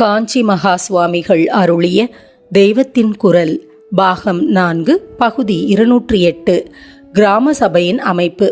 காஞ்சி மகா சுவாமிகள் அருளிய தெய்வத்தின் குரல் பாகம் நான்கு பகுதி இருநூற்றி எட்டு கிராம சபையின் அமைப்பு.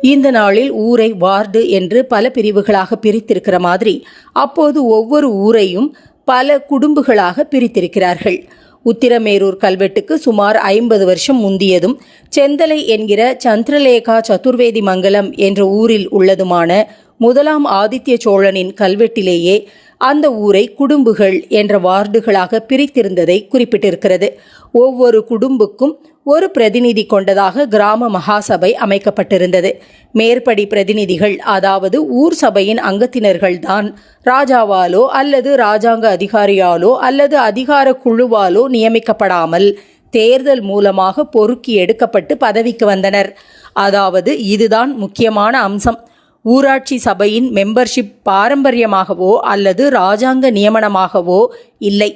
இந்த நாளில் ஊரை வார்டு என்று பல பிரிவுகளாக பிரித்திருக்கிற மாதிரி அப்போது ஒவ்வொரு ஊரையும் பல குடும்பங்களாக பிரித்திருக்கிறார்கள். உத்திரமேரூர் கல்வெட்டுக்கு சுமார் ஐம்பது வருஷம் முந்தியதும் செந்தலை என்கிற சந்திரலேகா சதுர்வேதி மங்கலம் என்ற ஊரில் உள்ளதுமான முதலாம் ஆதித்ய சோழனின் கல்வெட்டிலேயே அந்த ஊரை குடும்புகள் என்ற வார்டுகளாக பிரித்திருந்ததை குறிப்பிட்டிருக்கிறது. ஒவ்வொரு குடும்புக்கும் ஒரு பிரதிநிதி கொண்டதாக கிராம மகாசபை அமைக்கப்பட்டிருந்தது. மேற்படி பிரதிநிதிகள் அதாவது ஊர் சபையின் அங்கத்தினர்கள்தான் ராஜாவாலோ அல்லது ராஜாங்க அதிகாரியாலோ அல்லது அதிகார குழுவாலோ நியமிக்கப்படாமல் தேர்தல் மூலமாக பொறுக்கி எடுக்கப்பட்டு பதவிக்கு வந்தனர். அதாவது இதுதான் முக்கியமான அம்சம். ஊராட்சி சபையின் மெம்பர்ஷிப் பாரம்பரியமாகவோ அல்லது ராஜாங்க நியமனமாகவோ இல்லை.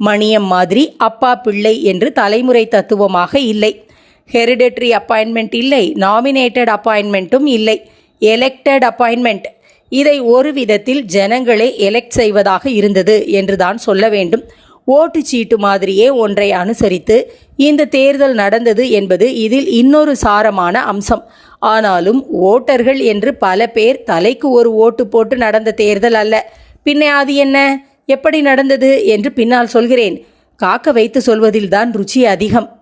மணியம் மாதிரி அப்பா பிள்ளை என்று தலைமுறை தத்துவமாக இல்லை. ஹெரிடெட்ரி அப்பாயின்மெண்ட் இல்லை. நாமினேட்டட் அப்பாயின்மெண்ட்டும் இல்லை. Elected appointment. இதை ஒரு விதத்தில் ஜனங்களே எலெக்ட் செய்வதாக இருந்தது என்றுதான் சொல்ல வேண்டும். ஓட்டு சீட்டு மாதிரியே ஒன்றை அனுசரித்து இந்த தேர்தல் நடந்தது என்பது இதில் இன்னொரு சாரமான அம்சம். ஆனாலும் ஓட்டர்கள் என்று பல பேர் தலைக்கு ஒரு ஓட்டு போட்டு நடந்த தேர்தல் அல்ல. பின்னே அது என்ன? எப்படி நடந்தது? என்று பின்னால் சொல்கிறேன். காக்க வைத்து சொல்வதில்தான் ருச்சி அதிகம்.